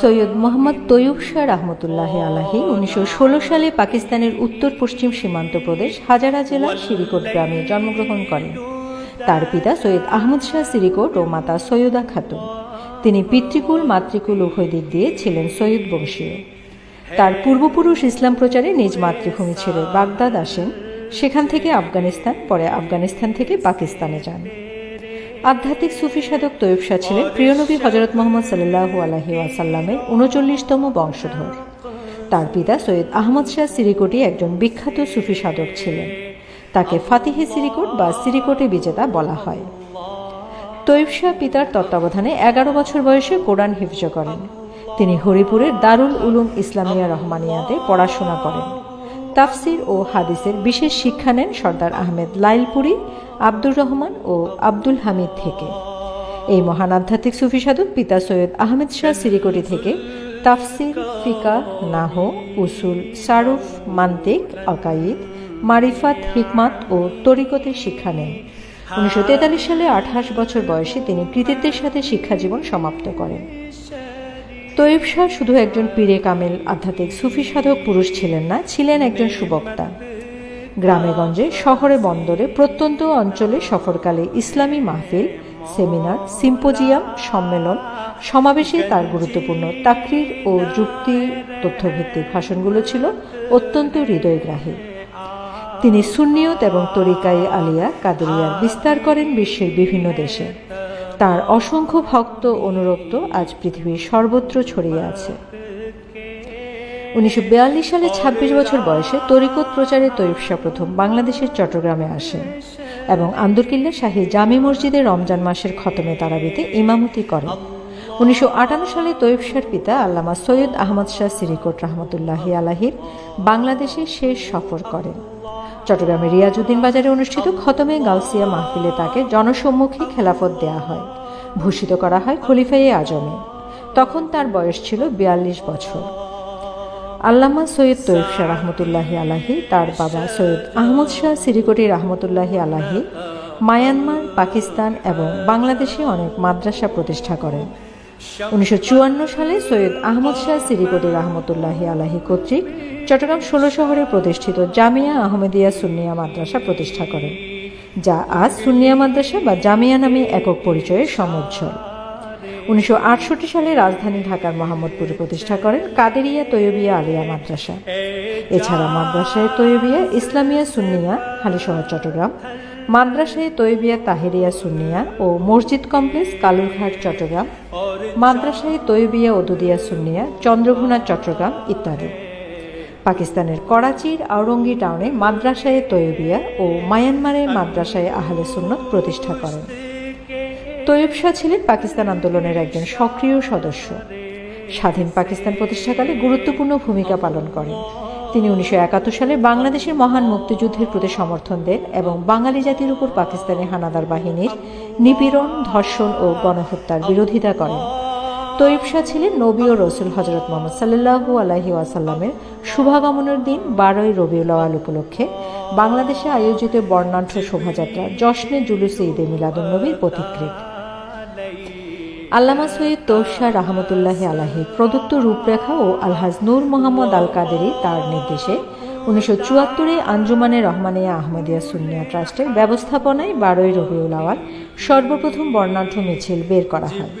সৈয়দ মোহাম্মদ তৈয়ুব শাহ রহমতুল্লাহ আলাহি উনিশশো ষোলো সালে পাকিস্তানের উত্তর পশ্চিম সীমান্ত প্রদেশ হাজারা জেলার সিরিকোট গ্রামে জন্মগ্রহণ করেন। তার পিতা সৈয়দ আহমদ শাহ সিরিকোট ও মাতা সৈয়দা খাতুন। তিনি পিতৃকুল, মাতৃকুল উভয় দিক দিয়ে ছিলেন সৈয়দ বংশীয়। তার পূর্বপুরুষ ইসলাম প্রচারে নিজ মাতৃভূমি ছেড়ে বাগদাদ আসেন। সেখান থেকে আফগানিস্তান, পরে আফগানিস্তান থেকে পাকিস্তানে যান। আধ্যাত্মিক সুফি সাধক তৈয়ব শাহ ছিলেন প্রিয়নবী হজরত মোহাম্মদ সাল্লাহু আলহি ওয়াসাল্লামের উনচল্লিশতম বংশধর। তার পিতা সৈয়দ আহমদ শাহ সিরিকোটি একজন বিখ্যাত সুফি সাধক ছিলেন। তাকে ফাতিহে সিরিকোট বা সিরিকোটে বিজেতা বলা হয়। তৈব শাহ পিতার তত্ত্বাবধানে এগারো বছর বয়সে কোরআন হিফজ করেন। তিনি হরিপুরের দারুল উলুম ইসলামিয়া রহমানিয়াতে পড়াশোনা করেন। তাফসির ও হাদিসের বিশেষ শিক্ষা নেন সর্দার আহমেদ লাইলপুরি, আব্দুর রহমান ও আব্দুল হামিদ থেকে। এই মহান আধ্যাত্মিক সুফি সাধক পিতা সৈয়দ আহমেদ শাহ সিরিকোটি থেকে তাফসির, ফিকা, নাহ, উসুল, সারুফ, মান্তিক আকাইদ মারিফাত, হিকমাত ও তরিকতের শিক্ষা নেন। উনিশশো তেতাল্লিশ সালে আঠাশ বছর বয়সে তিনি কৃতিত্বের সাথে শিক্ষা জীবন সমাপ্ত করেন। তৈব শাহ শুধু একজন পীরে কামেল আধ্যাত্মিক সুফি সাধক পুরুষ ছিলেন না, ছিলেন একজন সুবক্তা। গ্রামে গঞ্জে শহরে বন্দরে প্রত্যন্ত অঞ্চলে সফরকালে ইসলামী মাহফিল, সেমিনার, সিম্পোজিয়াম, সম্মেলন, সমাবেশে তার গুরুত্বপূর্ণ তাকরির ও যুক্তি তথ্যভিত্তিক ভাষণগুলো ছিল অত্যন্ত হৃদয়গ্রাহী। তিনি সুন্নিয়ত এবং তরিকাই আলিয়া কাদরিয়ার বিস্তার করেন বিশ্বের বিভিন্ন দেশে। তার অসংখ্য ভক্ত অনুরক্ত আজ পৃথিবীর সর্বত্র ছড়িয়ে আছে। উনিশশো বিয়াল্লিশ সালে ২৬ বছর বয়সে তরিকত প্রচারে তৈব প্রথম বাংলাদেশের চট্টগ্রামে আসেন এবং আন্দরকিল্লা শাহী জামি মসজিদে রমজান মাসের খতমে তারাবিতে ইমামতি করেন। উনিশশো আটান্ন সালে তৈব পিতা আল্লামা সৈয়দ আহমদ শাহ সিরিকোট রহমতুল্লাহ আলাহির বাংলাদেশে শেষ সফর করেন। চট্টগ্রামের রিয়াজউদ্দিন বাজারে অনুষ্ঠিত খতমে গাউসিয়া মাহফিলে তাকে জনসম্মুখী খেলাফত দেয়া হয়। ভূষিত করা হয় খলিফায়ে আজমে। তখন তার বয়স ছিল বিয়াল্লিশ বছর। আল্লামা সৈয়দ তৈব শাহ রহমতুল্লাহি আলাহি তার বাবা সৈয়দ আহমদ শাহ সিরিকটি রহমতুল্লাহি আলাহি মায়ানমার, পাকিস্তান এবং বাংলাদেশে অনেক মাদ্রাসা প্রতিষ্ঠা করেন। উনিশশো চুয়ান্ন সালে সৈয়দ আহমদ শাহ সিরিকটি রহমতুল্লাহি আলাহি কর্তৃক চট্টগ্রাম ষোলো শহরে প্রতিষ্ঠিত জামিয়া আহমেদিয়া সুন্নিয়া মাদ্রাসা প্রতিষ্ঠা করেন, যা আজ সুন্নিয়া মাদ্রাসা বা জামিয়া নামে একক পরিচয়ের সমুজ্জ্বল। উনিশশো সালে রাজধানী ঢাকার মোহাম্মদপুরে প্রতিষ্ঠা করেন কাদেরিয়া তৈয়বিয়া আলিয়া মাদ্রাসা। এছাড়া মাদ্রাসায় তৈয়বিয়া ইসলামিয়া সুন্নিয়া, হালিশহর, চট্টগ্রাম মাদ্রাসায় তৈয়বিয়া তাহেরিয়া সুন্নিয়া ও মসজিদ কমপ্লেক্স কালুরঘাট, চট্টগ্রাম, মাদ্রাসায় তৈয়বিয়া ওদুদিয়া সুনিয়া চন্দ্রঘোনা, চট্টগ্রাম ইত্যাদি। পাকিস্তানের করাচির আওরঙ্গি টাউনে মাদ্রাসায় তৈয়বিয়া ও মায়ানমারে মাদ্রাসায় আহলে সুন্নত প্রতিষ্ঠা করেন। তৈয়ব শাহ ছিলেন পাকিস্তান আন্দোলনের একজন সক্রিয় সদস্য। স্বাধীন পাকিস্তান প্রতিষ্ঠাকালে গুরুত্বপূর্ণ ভূমিকা পালন করেন। তিনি উনিশশো একাত্তর সালে বাংলাদেশের মহান মুক্তিযুদ্ধের প্রতি সমর্থন দেন এবং বাঙালি জাতির উপর পাকিস্তানি হানাদার বাহিনীর নিপীড়ন, ধর্ষণ ও গণহত্যার বিরোধিতা করেন। তৈব শাহ ছিলেন নবী ও রসুল হজরত মোহাম্মদ সাল্লাহু আলাহি ওয়াসাল্লামের শুভাগমনের দিন, বারোই রবিউল আওয়াল উপলক্ষে বাংলাদেশে আয়োজিত বর্ণাঢ্য শোভাযাত্রা জশ্নে জুলুসে ঈদে মিলাদুন্নবীর পথিকৃত আল্লামা সৈয়দ তৌশাহ রহমতুল্লাহ আলাহি প্রদত্ত রূপরেখা ও আলহাজ নূর মোহাম্মদ আল কাদেরি তার নির্দেশে উনিশশো চুয়াত্তরে আঞ্জুমানে রহমানিয়া আহমদিয়া সুন্নিয়া ট্রাস্টের ব্যবস্থাপনায় বারোই রবিউল আওয়াল সর্বপ্রথম বর্ণাঢ্য মিছিল বের করা হয়।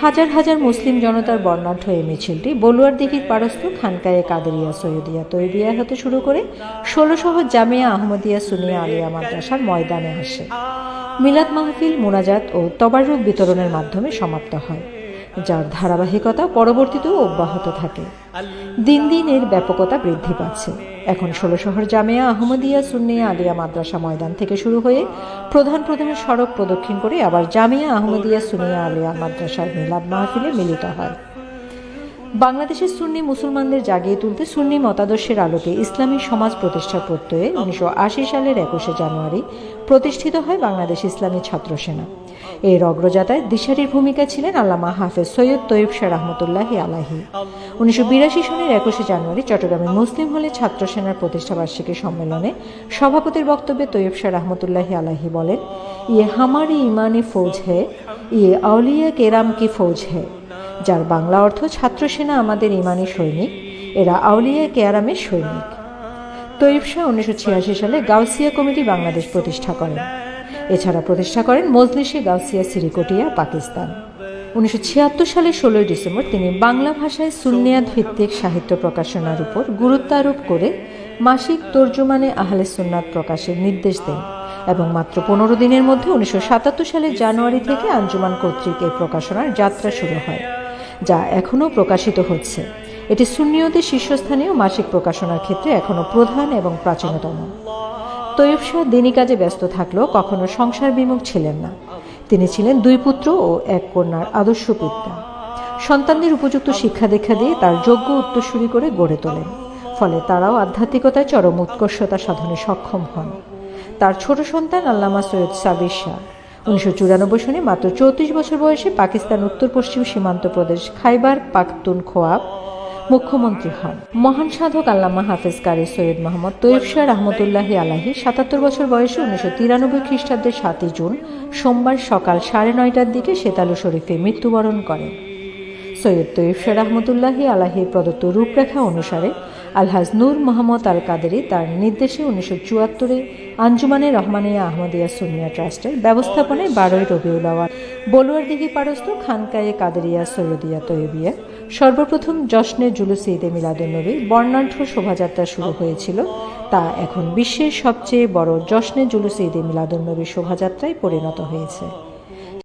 হাজার হাজার মুসলিম জনতার বর্ণাঢ্য এই মিছিলটি বলুয়ার দিঘির পারস্থ খানকায়ে কাদেরিয়া সৈয়দিয়া তৈবিয়া হতে শুরু করে ষোলশহ জামিয়া আহমদিয়া সুনিয়া আলিয়া মাদ্রাসার ময়দানে আসে। মিলাদ মাহফিল, মোনাজাত ও তবারুক বিতরণের মাধ্যমে সমাপ্ত হয়, যার ধারাবাহিকতা পরবর্তীতেও অব্যাহত থাকে। দিন দিন এর ব্যাপকতা বৃদ্ধি পাচ্ছে। এখন ষোলো শহর জামিয়া আহমদিয়া সুন্নিয়া আলিয়া মাদ্রাসা ময়দান থেকে শুরু হয়ে প্রধান প্রধান সড়ক প্রদক্ষিণ করে আবার জামিয়া আহমদিয়া সুনিয়া আলিয়া মাদ্রাসার মিলাদ মাহফিলে মিলিত হয়। বাংলাদেশের সুন্নি মুসলমানদের জাগিয়ে তুলতে সুন্নি মতাদর্শের আলোকে ইসলামী সমাজ প্রতিষ্ঠা প্রত্যয়ে উনিশশো আশি সালের একুশে জানুয়ারি প্রতিষ্ঠিত হয় বাংলাদেশ ইসলামী ছাত্র সেনা। এর অগ্রযাত্রায় দিশারির ভূমিকা ছিলেন আল্লামা হাফেজ সৈয়দ তৈয়ব শাহ রহমতুল্লাহ আলাহি উনিশশো বিরাশি সনের একুশে জানুয়ারি চট্টগ্রামের মুসলিম হলে ছাত্র সেনার প্রতিষ্ঠাবার্ষিকী সম্মেলনে সভাপতির বক্তব্যে তৈয়ব শাহ রহমতুল্লাহ আলাহি বলেন ইয়ে হামারি ইমানি ফৌজ হে ইয়ে আউলিয়া কেরাম কি ফৌজ হে? যার বাংলা অর্থ ছাত্র সেনা আমাদের ইমানি সৈনিক, এরা আউলিয়া কেয়ারামের সৈনিক। তৈব শাহ উনিশশো ছিয়াশি সালে গাউসিয়া কমিটি বাংলাদেশ প্রতিষ্ঠা করেন। এছাড়া প্রতিষ্ঠা করেন মজলিসে গাউসিয়া, সিরিকোটিয়া, পাকিস্তান। উনিশশো ছিয়াত্তর সালের ষোলোই ডিসেম্বর তিনি বাংলা ভাষায় সুন্নিয়াদ ভিত্তিক সাহিত্য প্রকাশনার উপর গুরুত্ব আরোপ করে মাসিক তর্জমানে আহলে সুন্নাত প্রকাশের নির্দেশ দেন এবং মাত্র পনেরো দিনের মধ্যে উনিশশো সালের জানুয়ারি থেকে আঞ্জুমান কর্তৃক এই প্রকাশনার যাত্রা শুরু হয়। যা এখনও প্রকাশিত হচ্ছে। এটি সুন্নিয়দের শীর্ষস্থানীয় মাসিক প্রকাশনার ক্ষেত্রে এখনও প্রধান এবং প্রাচীনতম। তৈয়ব শাহ দিনী কাজে ব্যস্ত থাকলেও কখনো সংসার বিমুখ ছিলেন না। তিনি ছিলেন দুই পুত্র ও এক কন্যার আদর্শ পিতা। সন্তানদের উপযুক্ত শিক্ষা দীক্ষা দিয়ে তার যোগ্য উত্তরসূরি করে গড়ে তোলেন। ফলে তারাও আধ্যাত্মিকতায় চরম উৎকর্ষতা সাধনে সক্ষম হন। তার ছোট সন্তান আল্লামা সৈয়দ সাবির শাহ। উনিশশো চুরানব্বই সনে মাত্র চৌত্রিশ বছর বয়সে পাকিস্তান উত্তর পশ্চিম সীমান্ত প্রদেশ খাইবার পাখতুন খোয়াব মুখ্যমন্ত্রী হন। মহান সাধক আল্লামা হাফেজ কারি সৈয়দ মোহাম্মদ তৈব শাহ রহমতুল্লাহ আলাহি সাতাত্তর বছর বয়সে উনিশশো তিরানব্বই খ্রিস্টাব্দের সাতই জুন সোমবার সকাল সাড়ে নয়টার দিকে সেতালু শরীফে মৃত্যুবরণ করেন। সৈয়দ তৈব শাহ রহমতুল্লাহি আলাহির প্রদত্ত রূপরেখা অনুসারে আলহাজ নূর মোহাম্মদ আল কাদেরি তার নির্দেশে উনিশশো চুয়াত্তরে আঞ্জুমানে রহমানিয়া আহমদিয়া সুনিয়া ট্রাস্টের ব্যবস্থাপনায় বারোই রবিউল আওয়াল। বলুয়ার দিঘি পারস্ত খানকায়ে কাদেরিয়া সৈয়দিয়া তৈবিয়া সর্বপ্রথম জশ্নে জুলুস ঈদে মিলাদুন্নবী বর্ণাঢ্য শোভাযাত্রা শুরু হয়েছিল। তা এখন বিশ্বের সবচেয়ে বড় জশ্নে জুলুস ঈদে মিলাদুন্নবী শোভাযাত্রায় পরিণত হয়েছে।